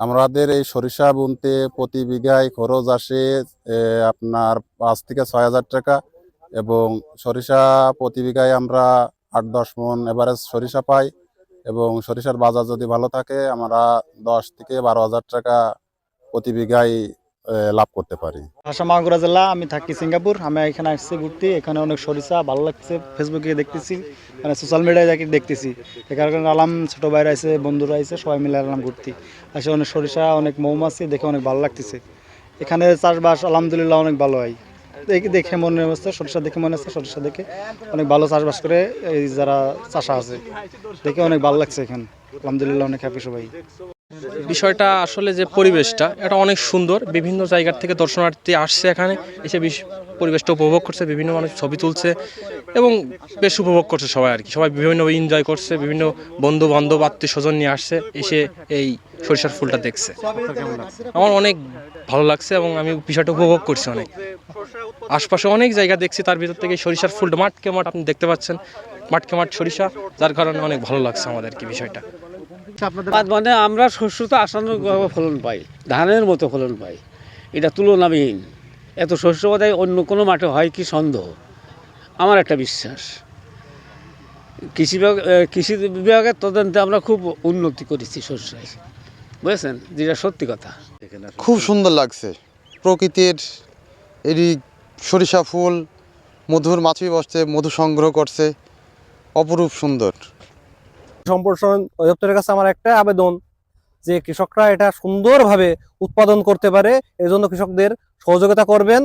আমাদের এই সরিষা বুনতে প্রতি বিঘায় খরচ আসে আপনার পাঁচ থেকে ছয় হাজার টাকা এবং সরিষা প্রতি বিঘায় আমরা আট দশ মন এভারেজ সরিষা পাই এবং সরিষার বাজার যদি ভালো থাকে, আমরা দশ থেকে বারো হাজার টাকা প্রতি বিঘায় লাভ করতে পারি। আসাম মাগুরা জেলা, আমি থাকি সিঙ্গাপুর, আমি এখানে আসছি ঘুরতে, এখানে অনেক সরিষা, ভালো লাগছে ফেসবুকে দেখতেছি মানে সোশ্যাল মিডিয়ায় দেখি দেখতেছি। এ কারণে আলাম ছোট ভাইরা আছে বন্ধুরা আছে সবাই মিলে আলাম ঘুরতে। আসে অনেক সরিষা, অনেক মৌমাছি, দেখে অনেক ভালো লাগতেছে। এখানে চাষবাস আলহামদুলিল্লাহ অনেক ভালো হয়। দেখে দেখে মনে হচ্ছে, সরিষা দেখে মনে হচ্ছে, সরিষা দেখে অনেক ভালো চাষবাস করে এই যারা চাষা আছে, দেখে অনেক ভালো লাগছে এখানে। আলহামদুলিল্লাহ অনেক হ্যাপি সবাই। বিষয়টা আসলে যে পরিবেশটা, এটা অনেক সুন্দর। বিভিন্ন জায়গার থেকে দর্শনার্থী আসছে এখানে, এসে বিশ- পরিবেশটা উপভোগ করছে, বিভিন্ন মানুষ ছবি তুলছে এবং বেশ উপভোগ করছে সবাই আর কি। সবাই বিভিন্ন এনজয় করছে, বিভিন্ন বন্ধু বান্ধব আত্মীয় স্বজন নিয়ে আসছে, এসে এই সরিষার ফুলটা দেখছে। আমার অনেক ভালো লাগছে এবং আমি বিষয়টা উপভোগ করছি অনেক। আশপাশে অনেক জায়গা দেখছি, তার ভিতর থেকে সরিষার ফুলটা মাঠকে মাঠ আপনি দেখতে পাচ্ছেন। মাঠকে মাঠ সরিষা, যার কারণে অনেক ভালো লাগছে আমাদের কি বিষয়টা আর মানে আমরা শস্য তো আশানুরূপভাবে ফলন পাই ধানের মতো ফলন পাই। এটা তুলনাবিহীন। এত শস্য বোধহয় অন্য কোনো মাঠে হয় কি সন্দেহ? আমার একটা বিশ্বাস। কৃষি বিভাগ কৃষি বিভাগের তদন্তে আমরা খুব উন্নতি করেছি শস্যে বুঝেছেন? যেটা সত্যি কথা। খুব সুন্দর লাগছে। প্রকৃতির এরই সরিষা ফুল মধুর মাছি বসছে মধু সংগ্রহ করছে। অপরূপ সুন্দর। সম্প্রসারণ অধিদপ্তরের কাছে আমার একটা আবেদন যে কৃষকরা এটা সুন্দরভাবে উৎপাদন করতে পারে এই জন্য কৃষকদের সহযোগিতা করবেন।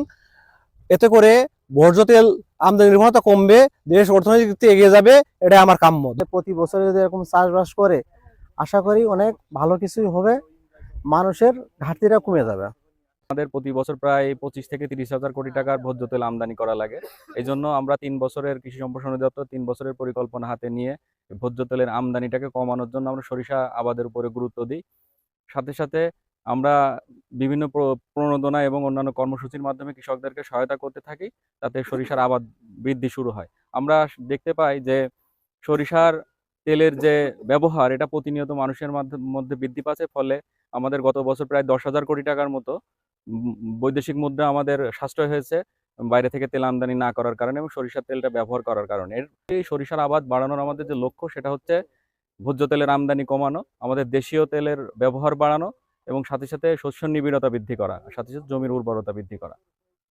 এতে করে বর্জ্য তেল আমদানি নির্ভরতা কমবে, দেশ অর্থনৈতিক দিক থেকে এগিয়ে যাবে, এটা আমার কাম্য। প্রতি বছরে যদি এরকম চাষবাস করে, আশা করি অনেক ভালো কিছুই হবে, মানুষের ঘাটতিটা কমে যাবে। আমাদের প্রতি বছর প্রায় পঁচিশ থেকে তিরিশ হাজার কোটি টাকার ভোজ্য তেল আমদানি করা লাগে। এই জন্য আমরা তিন বছরের কৃষি সম্প্রসারণ দপ্তর তিন বছরের পরিকল্পনা হাতে নিয়ে ভোজ্য তেলের আমদানিটাকে কমানোর জন্য আমরা সরিষা আবাদের উপরে গুরুত্ব দিই। সাথে সাথে আমরা বিভিন্ন প্র- প্রণোদনা এবং অন্যান্য কর্মসূচির মাধ্যমে কৃষকদেরকে সহায়তা করতে থাকি, তাতে সরিষার আবাদ বৃদ্ধি শুরু হয়। আমরা দেখতে পাই যে সরিষার তেলের যে ব্যবহার, এটা প্রতিনিয়ত মানুষের মাধ্যে- বৃদ্ধি পাচ্ছে। ফলে আমাদের গত বছর প্রায় দশ হাজার কোটি টাকার মতো বৈদেশিক মুদ্রা আমাদের সাশ্রয় হয়েছে, বাইরে থেকে তেল আমদানি না করার কারণে এবং সরিষার তেলটা ব্যবহার করার কারণে। এর এই সরিষার আবাদ বাড়ানোর আমাদের যে লক্ষ্য সেটা হচ্ছে ভোজ্য তেলের আমদানি কমানো, আমাদের দেশীয় তেলের ব্যবহার বাড়ানো এবং সাথে সাথে শস্য নিবিড়তা বৃদ্ধি করা, সাথে সাথে জমির উর্বরতা বৃদ্ধি করা।